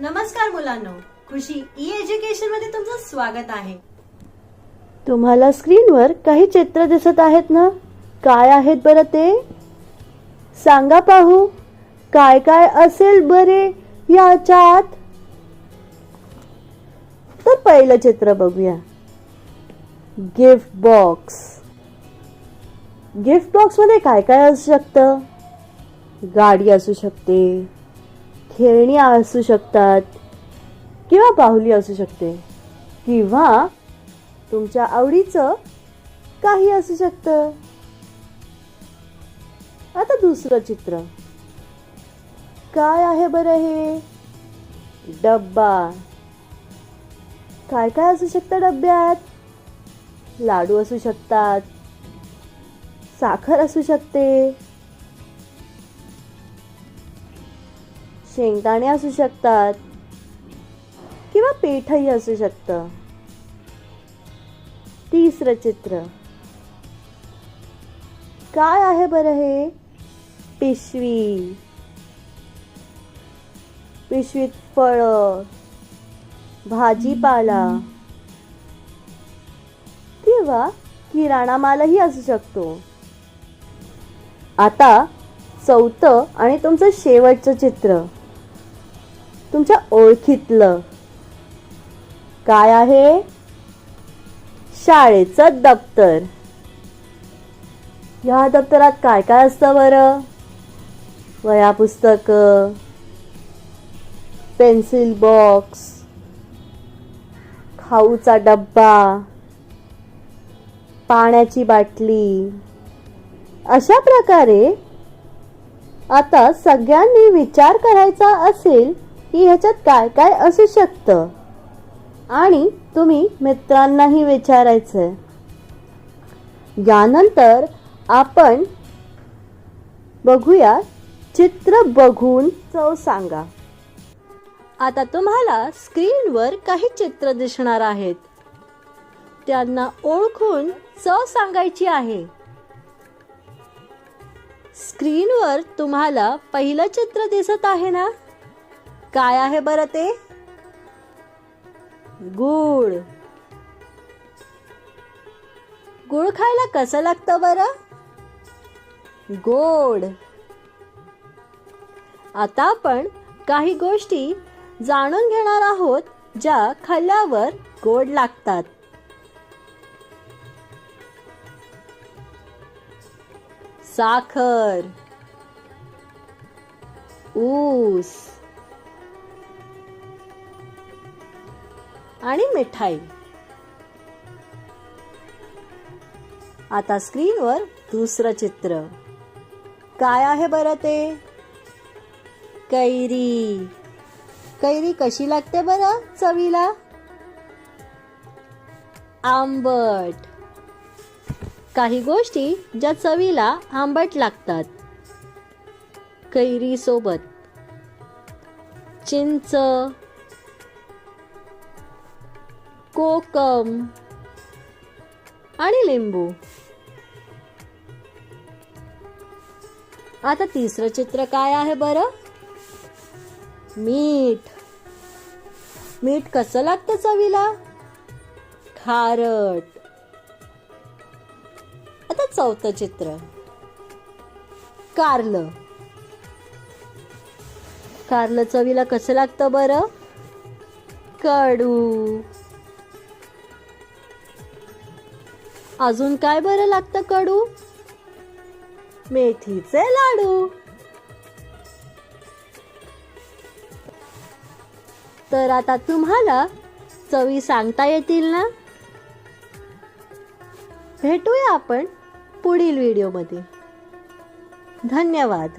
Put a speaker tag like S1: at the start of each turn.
S1: नमस्कार मुलांनो खुशी ई एज्युकेशनमध्ये तुमचं स्वागत आहे.
S2: तुम्हाला स्क्रीनवर काही चित्र दिसत आहेत ना? काय आहेत बरं ते? सांगा पाहू. काय काय असेल बरे याच्यात? तर पहिलं चित्र बघूया. गिफ्ट बॉक्स गिफ्ट बॉक्समध्ये काय काय असू शकतं? गाडी असू शकते खेळणी असू शकतात किंवा बाहुली असू शकते किंवा तुमच्या आवडीचं काही असू शकतं. आता दुसरं चित्र. काय आहे बरं हे? डब्बा. काय काय असू शकतं डब्यात? लाडू असू शकतात साखर असू शकते शेंगदाणे असू शकतात किंवा पीठही असू शकतं. तिसरं चित्र. काय आहे बरं हे? पिशवी. पिशवीत फळ भाजीपाला किंवा किराणा मालही असू शकतो. आता चौथं आणि तुमचं शेवटचं चित्र. तुमच्या ओळखीतलं. काय आहे? शाळेचं दप्तर. या दप्तरात काय काय असतं बरं? वया पुस्तक पेन्सिल बॉक्स खाऊचा डब्बा पाण्याची बाटली. अशा प्रकारे आता सगळ्यांनी विचार करायचा असेल की ह्याच्यात काय काय असू शकतं? आणि तुम्ही मित्रांनाही विचारायचं यानंतर आपण बघूया चित्र बघून चव सांगा. आता तुम्हाला स्क्रीनवर काही चित्र दिसणार आहेत. त्यांना ओळखून चव सांगायची आहे. स्क्रीनवर तुम्हाला पहिलं चित्र दिसत आहे ना? काय आहे बरं ते? गुळ. गुळ खायला कसं लागतं बरं? गोड. आता आपण काही गोष्टी जाणून घेणार आहोत ज्या खाल्ल्यावर गोड लागतात. साखर. ऊस. आणि मिठाई. आता स्क्रीनवर दुसरं चित्र. काय आहे बरं ते? कैरी. कैरी कशी लागते बरं चवीला? आंबट. काही गोष्टी ज्या चवीला आंबट लागतात. कैरी सोबत. चिंच कोकम आणि लिंबू. आता तिसरं चित्र काय आहे बरं? मीठ. मीठ कसं लागतं चवीला? खारट. आता चौथं चित्र. कारलं. कारलं चवीला कसं लागतं बरं? कडू. अजून काय बरं लागतं कडू? मेथीचे लाडू. तर आता तुम्हाला चवी सांगता येतील ना? भेटूया आपण पुढील व्हिडिओमध्ये. धन्यवाद.